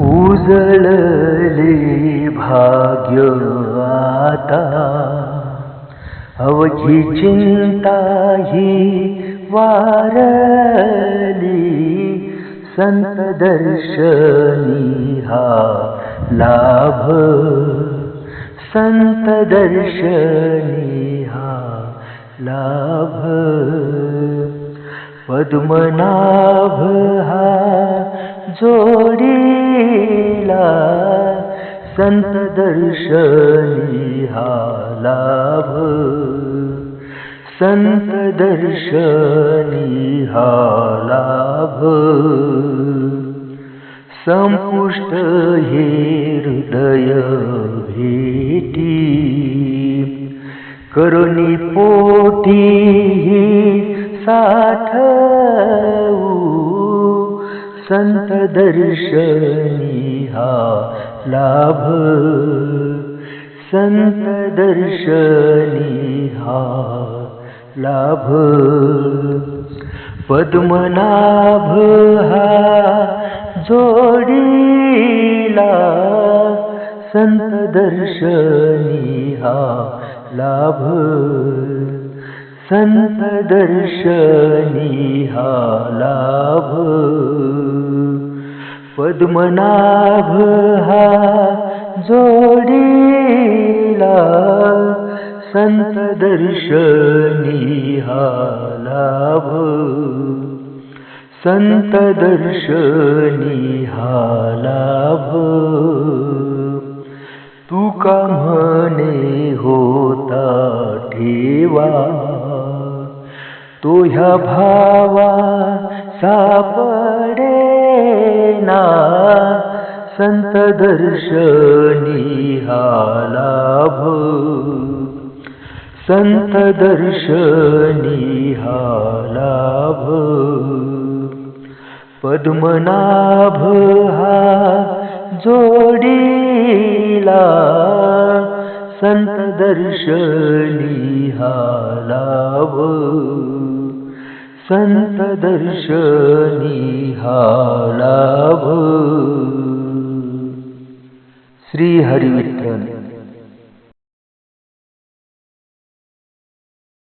उजळले भाग्य आता अवघी चिंता ही वारली संत दर्शनी हा लाभ संत दर्शनी हा लाभ पद्मनाभ हा जोडीला संत दर्शनी हा लाभ. संत दर्शनी हा लाभ. संपुष्ट हे हृदय भेटी. करुणी पोटी साठ संत दर्शनी हा लाभ. संत दर्शनी हा लाभ. पद्मनाभ हा जोडीला संत दर्शनी हा लाभ. संत दर्शनी हा लाभ. पद्मनाभ हा जोडीला संत दर्शनी हा लाभ. संत दर्शनी हा लाभ. तुका म्हणे होता ठेवा? तो ह्या भावा सापडे संत दर्शनी हा लाभ संत दर्शनी हा लाभ पद्मनाभ हा जोडीला। संत दर्शनी हा लाभ संत दर्शनी हा लाभ श्री हरी